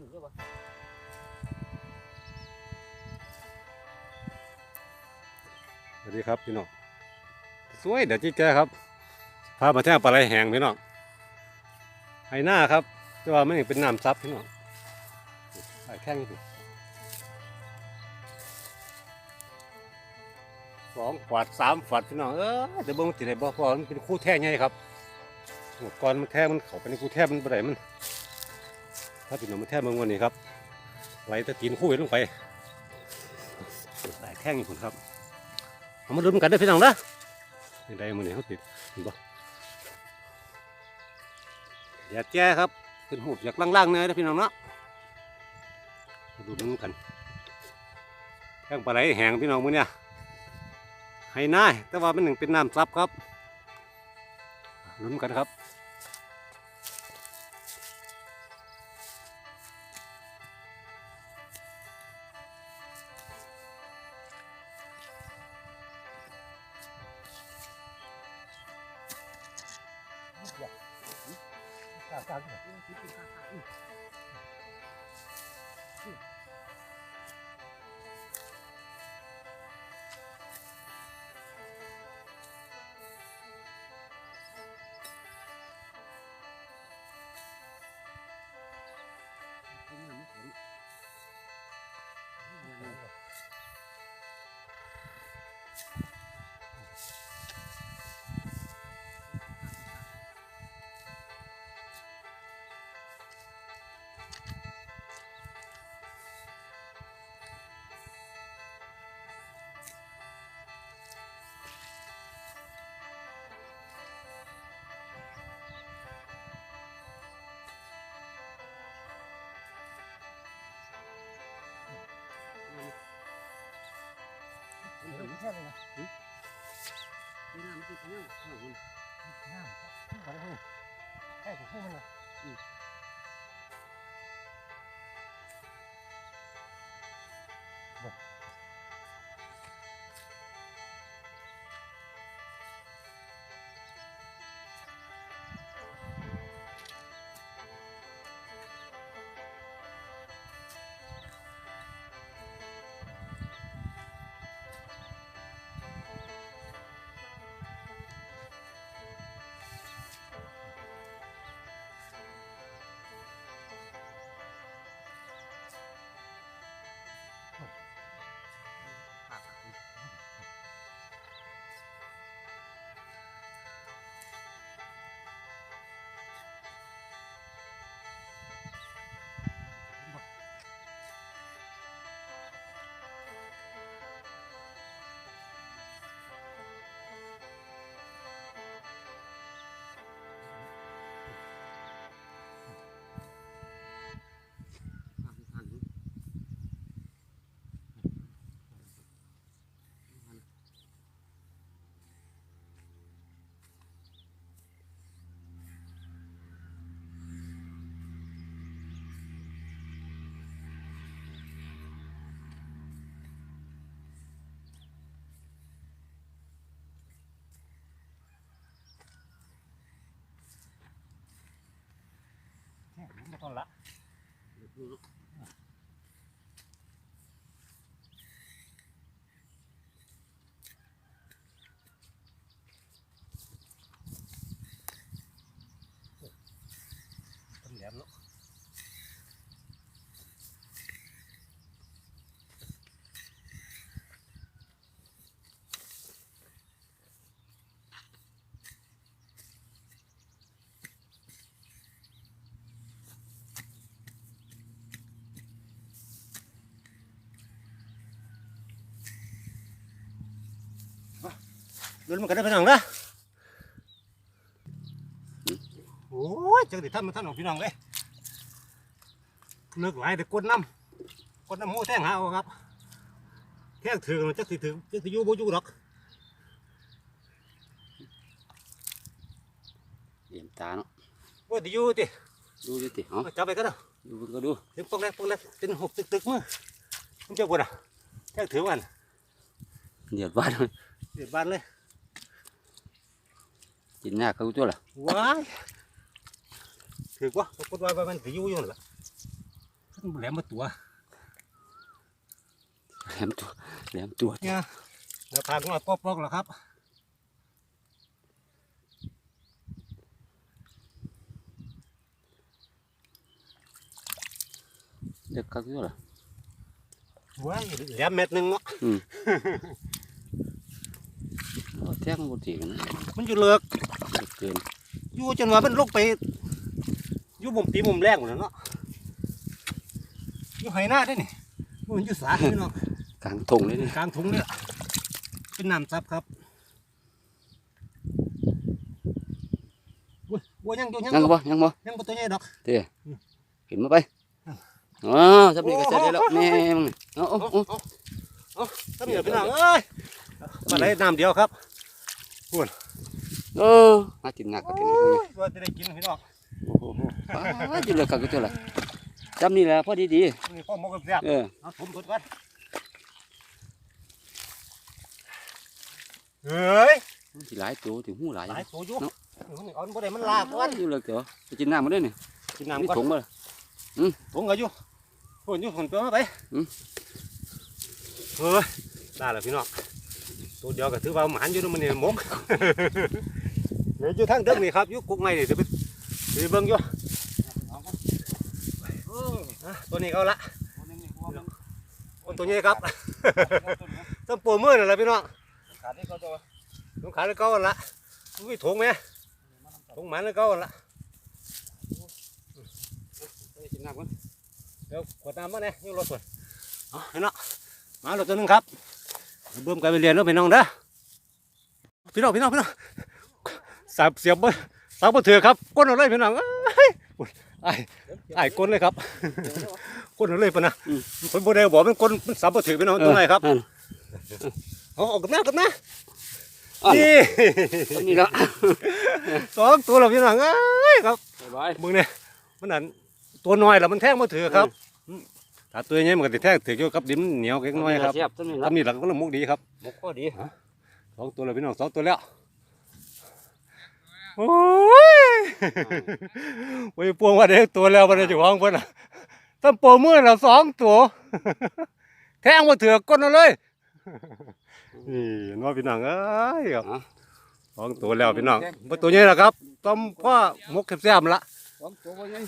ถือได้ปะสวัสดีครับพี่น้องสวยเดี๋ยวจี้แกครับพามาแท่งปลาไหลแหงพี่น้องไห้หน้าครับแต่ว่าไม่เป็นน้ำซับพี่น้องไห้แข้งสิสองฝัดสามฝัดพี่น้องเออเดี๋ยวบ่งติดไหนบ่พอมันเป็นคู่แท่ใหญ่ครับหมดก่อนมันแท่มันเขาไปในคู่แท่มันบ่ได้มัน ถ้าพี่น้องมันแท่เมืองวันนี้ครับไหลตะตีนคู่ลงไปได้แข้งอยู่พุ่นครับเอามาลุ้นกันได้พี่น้องนะนี่ได้มือนี่เขาติดเห็นปะอย่าแจ้ครับเป็นหูอยากล่างๆเนื้อนะพี่น้องเนาะมาดูลุ้นกันแข้งปลาไหลแหงพี่น้องมือเนี่ยให้น่าแต่ว่ามันหนึ่งเป็นน้ำซับครับลุ้นกันครับ กาการเนี่ยแค่เลยนะน้ำมันเป็นยัง ได้ไหมแค่ถึงพวกมันนะแค่ไม่ต้องละ ลุ้นมันกันได้พี่น้องนะโอ้ยจังดิท่านมาท่านของพี่น้องเลยเลิกหลายแต่กดน้ำกดน้ำหมูแท่งหาเอาครับแท่งถึงจักสิถึงจักสิอยู่บ่อยู่หรอ กเลี่ยมตาเนาะบ่สิอยู่ติดูดิติเอ๋อเอาจับไปกันเด้อดูเพิ่นก็ดูถึงปองแรกปองแรกเป็นหกตึกตึกๆมือมันจะบ่น่ะแท่งถือวันเดือดบ้านเลยเดือดบานเลยกินยากเขาตัวล่ะว้ายถือว่าปรากฏว่ามันสิอยู่อยู่นั่นล่ะแหลมมาตัวแหลมตัวแหลมตัวเนี่ยเดี๋ยวพาขึ้นมาป๊อกๆแล้วครับเด็กกักอยู่ล่ะว้ายแหลมเม็ดหนึ่งเนาะ อืมเอาแท่งบ่ตีกันนะมันอยู่เลือกเด็กเกินอยู่จนว่ามันลงไปอยู่มุมปีมุมแรกหมดแล้วเนาะอยู่ไหหน้าได้นี่มันอยู่สาพี่น้องกลางทงเลยนี่กลางถุงเนี่ยเป็นน้ำซับครับอุ้ยวัวยังอยู่ยังยังอยู่บ่ยังบ่ยังบ่ตัวใหญ่ดอกเต้ขึ้นมาไปอ๋อสับนี่ก็เสร็จได้แล้วแม่มึงนี่เอาเอาเอาเอาต้องเหนียวพี่น้องเอ้ยมาได้น้ำเดียวครับ เออมากินหนักก็กินโอ้หนักยว่าจะได้กินพี่น้องโอ้โหอ้าอยู่เลยกักอยู่ตัวละจำนี่แหละพอดีดีนี่พ่อหมกกับแซ่บๆเออเอาถมถมกันเฮ้ยมันสิหลายตัวถึงหูหลายหลายตัวอยู่เนาะนี่เอาบ่ได้มันลากก่อนอยู่เลยเดี๋ยวไปกินน้ำมาด้วยนี่กินนี่น้ำก่อนถุงมาถุงก็อยู่คนอยู่คนเปมาไปอืมเฮ้ยได้แล้วพี่น้อง ตัวเดียวก็ถือว่าหมานอยู่เนาะมันนี่หมกเดี๋ยวอยู่ทางเดิมนี่ครับอยู่กุกไม้นี่เดี๋ยวไปเดี๋ยวไปเบิ่งอยู่อะตัวนี้เขาละคนตัวนี้ครับต้องปูมือนั่นแหละพี่น้องขาดนี่เขาตัวต้องขาแล้วเก่าหั่นละมึงมีถุงไหมถุงหมันแล้วเก่าหั่นละไปกินน้ำกันเดี๋ยวขวดน้ำมาเนี่ยยังรถส่วนเอาเห็นเนาะมารถตัวหนึงครับ เบิ่มกันไปเรียนแล้วพี่น้องเด้อพี่น้องพี่น้องพี่น้องสับเสียบเบิ้สับบ่ถือครับก้นเอาเลยพี่น้องเอ้ยอุ๊ยไอ้ไอ้ก้นเลยครับก้นเอาเลยปะนะคนบ่ได้บอกมันก้นมันสับบ่ถือพี่น้องตรงไหนครับอ่าเอาเออกกับน้ากับน้าอ่านี่ตรงนี้ละสองตัวแล้วพี่น้องเอ้ยครับบ๊ายบายมึงเนี่ยมันนั่นตัวน้อยแล้วมันแทงมาถือครับม ถ้าตัวใหญ่มันก็จะแทงถืออยู่กับดินมันเหนียวเล็กน้อยครับเสียบตรงนี้ละทำนี่หลักก็ละมุกดีครับหมกข้อดีสองตัวแล้วพี่น้องสองตัวแล้วโอ้ยโอ้ยพวงว่าเด็กตัวแล้วมันจะวางเพิ่นน่ะตั้งโปรมือแล้วสองตัว แทงมาถือก้นเอาเลยนี่เน้องพี่น้องเอ้ยครับอะสองตัวแล้วพี่น้องบ่ตัวใหญ่แล้วครับต้มพ่อมกแซ่บๆละสองตัวยัง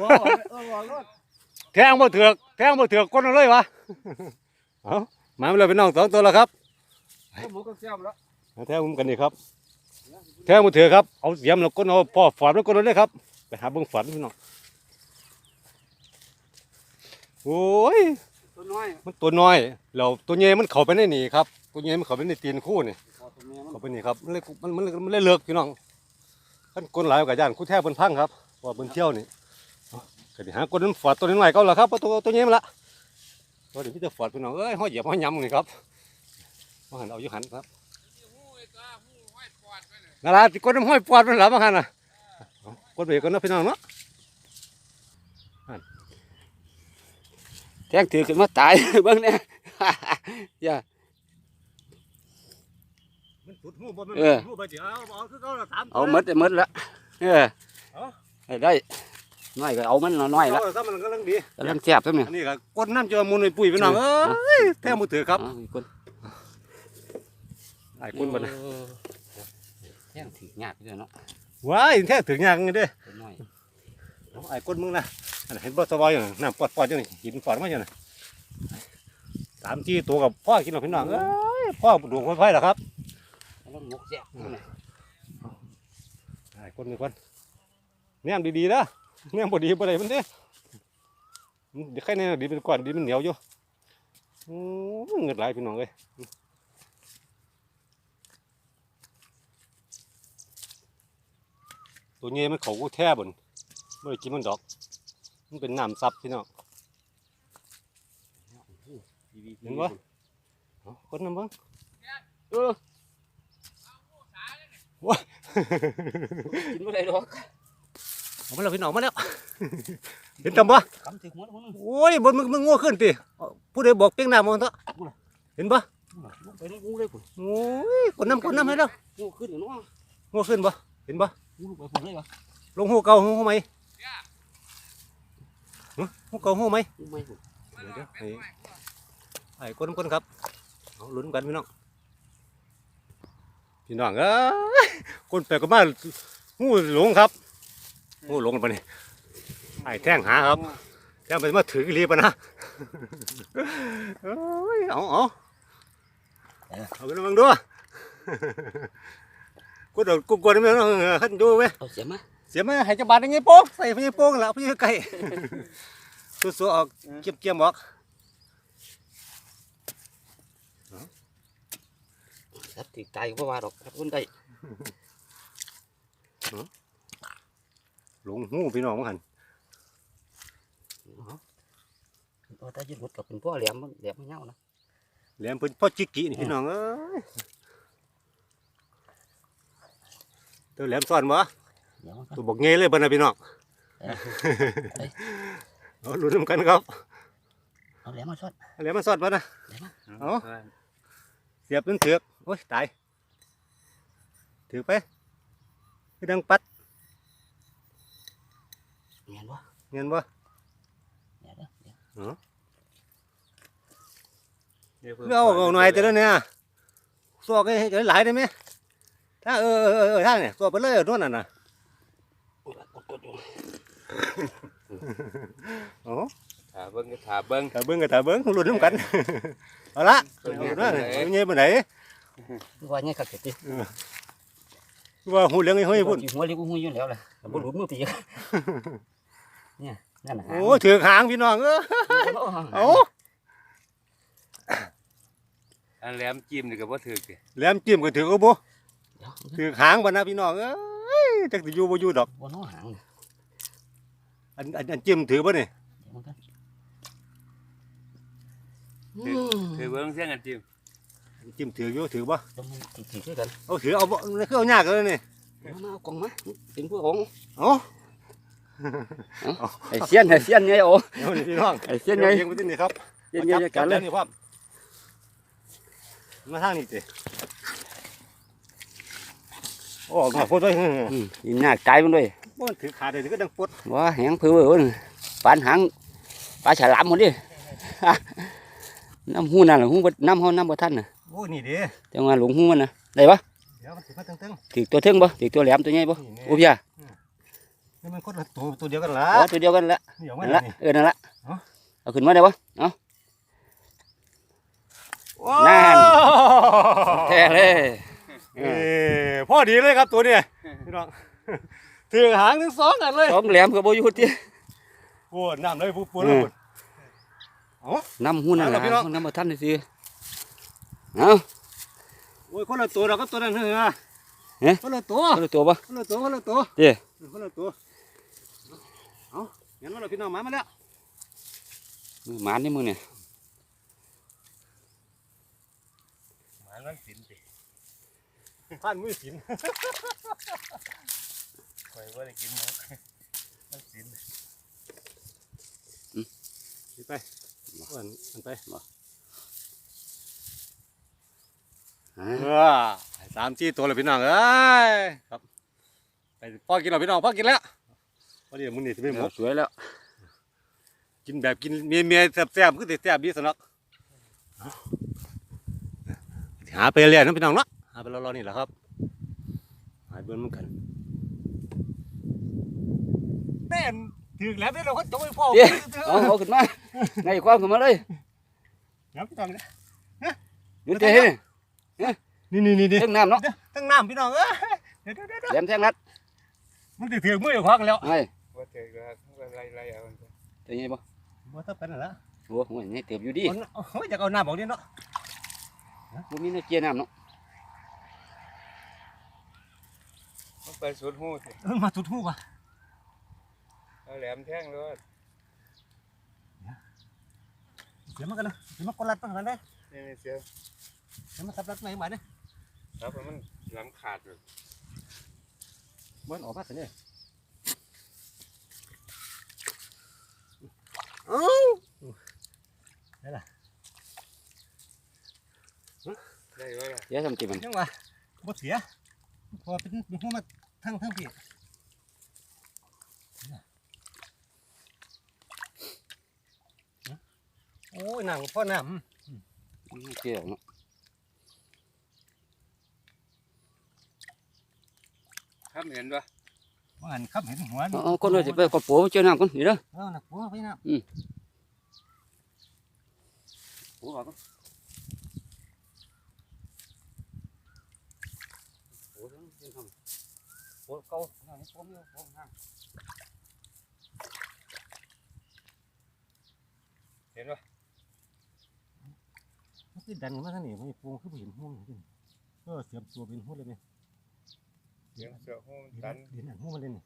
ว้าวเออว้าวรถ แทงบ่เถือกแทงบ่เถือกก้นเอาเลยวะ เอามาเลยพี่น้องสองตัวแล้วครับหมกก็เสียบแล้วมาแทงผมกันนี่ครับ แทงบ่เถือกครับ เอาเสียมแล้วก้นเอาพ่อฝอดแล้วก้นเอาเลยครับ ไปหาเบิ่งฝอดพี่น้อง โอ้ย ตัวน้อยมันตัวน้อยแล้วตัวใหญ่มันเข้าไปในนี่ครับ ตัวใหญ่มันเข้าไปในตีนคู่นี่พอตัวแม่มันเข้าไปนี่ครับ มันเลยมันมันมันเลยเลิกพี่น้องขั้นก้นหลายกว่าย่านคู่แท้เพิ่นพังครับเพราะว่าเพิ่นเที่ยวนี่เอา ก็สิหาก้นนั้นฝอดตัวน้อยๆเก่าแล้วครับเอาตัวตัวใหญ่มาละตัวนี้พี่จะฝอดพี่น้องเอ้ยห้อยเหยียบห้อยยำนี่ครับมาหันเอาอยู่หันครับนั่นละกดน้ำห้อยปอดมันหลับมาหันน่ะเอากดไปก่อนนะพี่น้องเนาะแทงถือขึ้นมาตายเบิ่งเนี่ยอย่ามันสุดหูบ่มันเออหูไปเดี๋ยวเอาเอาคือเขาละสามเอาหมดหมดละเออเอาให้ได้ น้อยก็เอามันน้อยๆละเอาถ้ามันกำลังดีกำลังแซ่บตัวนี้อันนี้ก็กดน้ำจะมุนไปปุ้ยพี่น้องเอ้ยแท้มือถือครับอ๋อมีคนไอ้คนบันเออแทงถือยากด้วยเนาะว้ายแท้ถึงอย่างนี้เด้ตัวน้อยเอาไอ้คนมึงนะอันนั้นเห็นบ่สบายอยู่น่ะน้ำปอดปอดอยู่นี่หินฝอดมาอยู่น่ะสามที่ตัวกับพ่อกินหรอกพี่น้องเอ้ยพ่อดวงไฟๆเหรอครับกำลังหมกแซ่บตัวนี้ไอ้คนนี่คนแนมดีๆนะ แนมบ่ดีบ่ได้มันเด้มันเดี๋ยวแค่นี้ดีเป็นก้อนดีมันเหนียวอยู่เงินหลายพี่น้องเอ้ยตัวนี้มันเขากูแท้บนไม่ได้กินมันดอก มันเป็นน้ำซับพี่น้องเห็นบ่เอาคนน้ำเบ้างเออกินไม่ได้ดอก อามาแล้วพี่น้องมาแล้ว เห็นตำบ่คำถือหัวมันโอ้ยบนมึงมึงงัวขึ้นติเอาผู้ใดบอกเปียงหน้ามองเถอะเห็นบ่ไปน้ำงูเลยผมโอ้ยกดน้ำกดน้ำให้แล้วงูขึ้นเนาะงัวขึ้นบ่เห็นบ่งูไปผมเลยวะลงหูเก่าหูใหม่หูเก่าหูไหมไม่หูเดี๋ยวเดี๋ยวให้ไอ้คนคนครับเอาลุ้นกันพี่น้องพี่น้องเอ้ยคนแปลกก็มาหูหลงครับ หูหลงกันปะนี่ไอ้แท่งหาครับแท่งไปมาถือกีรีปะนะเอ้ยเอาเอาเอากันมาดูกูโดนกูกลัวนี่มั้งเออขันดูไหมเอาเสียมาเสียไหมให้จังบาดยังไงโป้งใส่พี่โป้งแล้วพี่ไก่สู้ๆออกเกียบเกียบๆออกครับติดตายก็ว่าดอกครับคนใดห ลงหูพี่น้องมั้งหันเอาแต่ยืดหมดกับเป็นพ่อแหลมมันแหลมมันเงานะแหลมเพิ่นพ่อจิกกี้นี่พี่น้องเอ้ยตัวแหลมซ่อนบ่เดี๋ยวมันตัวบอกเงยเลยบ่นะพี่น้องเอาลุ้นนำกันครับเอาแหลมมาชดแหลมมันซ่อนบ่นะแหลมมาเอาเสียบจนเถือกโอ้ยตายถือไปคือดังปัด เงี้ยบ่ เงินบ่เดี๋ยวเด้อเดี๋ยวคือเอาเอาหน่อยแต่ละเนี่ยสอกให้ให้หลายได้ไหมถ้าเออเออเออเออถ้าเนี่ยสอกไปเลยนู่นน่ะนะกดกดอยู่โอ้ถาเบิ้งก็ถาเบิ้งถ้าเบิ้งก็ถ้าเบิ้งลุ้นน้ำกันเอาละเอาละเอาเงี้ยไปไหนคือว่าเนี่ยขัดเสร็จดิว่าหูเหลืองไอ้ห้อยพุ่นหัวเรียกหูอยู่แล้วแหละแต่บ่หลุดมือปีก เนี่ยนั่นน่ะโอ้ถือหางพี่น้องเออเอาอันแหลมจิ้มนี่ก็บ่ถือสิแหลมจิ้มก็ถือเอาบ่เดี๋ยวถือหางบ่นะพี่น้องเอ้ยจักสิอยู่บ่อยู่ดอกบนน้อหางเนี่ยอันอันอันจิ้มถือบ่นี่เดี๋ยวมันกันถือถือเบิ้งเสียงกันจิ้มจิ้มถืออยู่ถือบ่ต้องมันถีบๆด้วยกันเอาถือเอาบ่นี่คือเอายากเลยนี่เอามาเอากล่องมาเป็นผู้ของเอา ไอ้เสี้ยนไอ้เสี้ยนไงโอ้เอานี่พี่น้องไอ้เสี้ยนไงเลี้ยงไปที่นี่ครับเสี้ยนไงจัดการเลยนี่ครับมาทางนี้ติโอ้งาโพดไว้อืมยินหน้าใจมันด้วยบ่มันถือขาได้นี่ก็ดังปวดว่าแหงเพื่อเว้ยปานหางปลาฉลามหมดดิน้ำหูนั่นแหละหูบ่น้ำเขาน้ำบ่ทันน่ะโอ้นี่ดิจังว่าหลงหูมันน่ะได้ปะเดี๋ยวมันถือมาตึงถือตัวเทิงบ่ถือตัวแหลมตัวใหญ่บ่นี่แน่โอ้พี่อะๆ นี่มันคนละตัวตัวเดียวกันล่ะอ๋อตัวเดียวกันละนี่เอามานั่นนี่ละเออนั่นละเอ้า เอาขึ้นมาได้ปะเอาโอ้นั่น แท้เลยเอ้พอดีเลยครับตัวเนี้พี่น้องถือหางทั้งสองอันเลยสองแหลมกับโบอยูที่โอ้น้ำเลยปุ๊บปุ๊บเลยปุ๊บน้ำหูนั่นเอาละล่ะพี่น้องน้ำบ่ทันสิเอา โอ้ยคนละตัวเราก็ตัวนั้นเหรอเอ๊ะ คนละตัว เอาตัวปะคนละตัวคนละตัวเจ้คนละตัว เอางั้นมาเลยพี่น้องมามาแล้วมือหมานนี่มึงเนี่ยหมามันสินสิผ่านมือสินข่อยบ่ได้กินหมูมันสินไปวันมันไปอ่าเออสามสี่ตัวเลยพี่น้องเอ้ยครับไปพ่อกินหรอพี่น้องพ่อกินแล้ว วันนี้มึงนี่จะไม่หมดสวยแล้ว กินแบบกินเมียเมียแซ่บๆคือแต่แซ่บดีสนักหาไปเรียนนะพี่น้องเนาะหาไปรอๆนี่แหละครับหาเบิ้ลเหมือนกันแม่นถึงแล้วเด้เราก็จะไม่พอเจ้เอาเอาขึ้นมาไงความขึ้นมาเลยครับพี่น้องนะหยุดเจ้นี่นี่นี่นี่นี่เรื่องน้ำเนาะตั้งน้ำพี่น้องเอ้ยเดี๋ยวเดี๋ยวเดี๋ยวแหลมแทงรัดมันจะถึงมืออยู่พักแล้วไง บ่ถือก็ไล่ไล่เอาตัวใหญ่ปะบ่ทับกันนั่นละโอ้โหนี่เติบอยู่ดีเอาโอ้ยอยากเอาน้ำบอกนี่เนาะบ่มีเนื้อเจียน้ำเนาะมันไปสุดหูสิเออมาสุดหูว่ะเอาแหลมแท่งเลยเดี๋ยวมากันเลยเดี๋ยวมากดรัดตั้งกันได้นี่นี่เสียเดี๋ยวมาทับรัดไหนมาเนี่ยครับมันหลังขาดเลยมันออกมาสิเนี่ย เอ้าได้บ่ล่ะเดี๋ยวทำจิมันยังวะบ่เสียพอเป็นเป็นหัวมาทั้งทั้งพี่อ้ยหนังพ่อน้เกี่ยวเนาะครับเห็นปะำว่า หันครับเห็นหัวเอาเอาคนเลยสิไปกดปูเจ้าน้ำก่อนนี่เด้อเออหนักหัวไปน้ปูเอาก่อนปูเจ้าน้ำปูเก่าเอานี่ปูมีเอาปูห้างเห็นปะำมันคือดันมาทางนี้มันปูคือบ่เห็นหัวมันขึ้นเออเสียบตัวเป็นหัวเลยเนี่ย เสียงเสือหูมันเห็นดันเห็นหนังหัวมันเลยนี่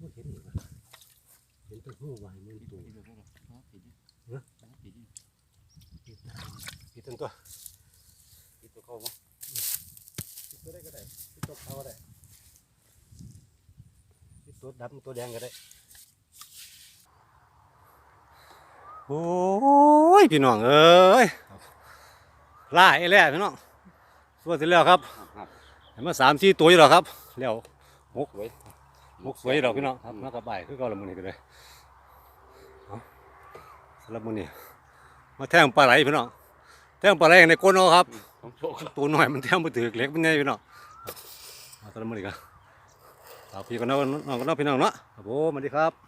บ่เห็นนี่วะ เห็นแตัวหัวไว้มันตัวปิดทั้งตัวปิดตัวเข้าบ่ปิดตัวได้ก็ได้ปิดตัวเขาก็ได้ปิดตัวดำตัวแดงก็ได้โอ้ยพี่น้องเอ้ยล่าไอ้แล่พี่น้องส่วนที่แล้วครับครับเห็นมาสามสี่ตัวอยู่หรอครับแล้วสวยมุกสวยดอกพี่น้องครับมากระบายคือเก่าละมื้อนี้ก็เลยเอาสำหรับมื้อนี้มาแทงปลาไหลพี่น้องแทงปลาไหลในก้นเอาครับของโชคตัวน้อยมันแทงบ่ถือเล็กมันใหญ่พี่น้องเอาสำหรับมื้อนี้ก็ฝากพี่กันเนาะน้องกันเนาะพี่น้องเนาะครับผมสวัสดีครับ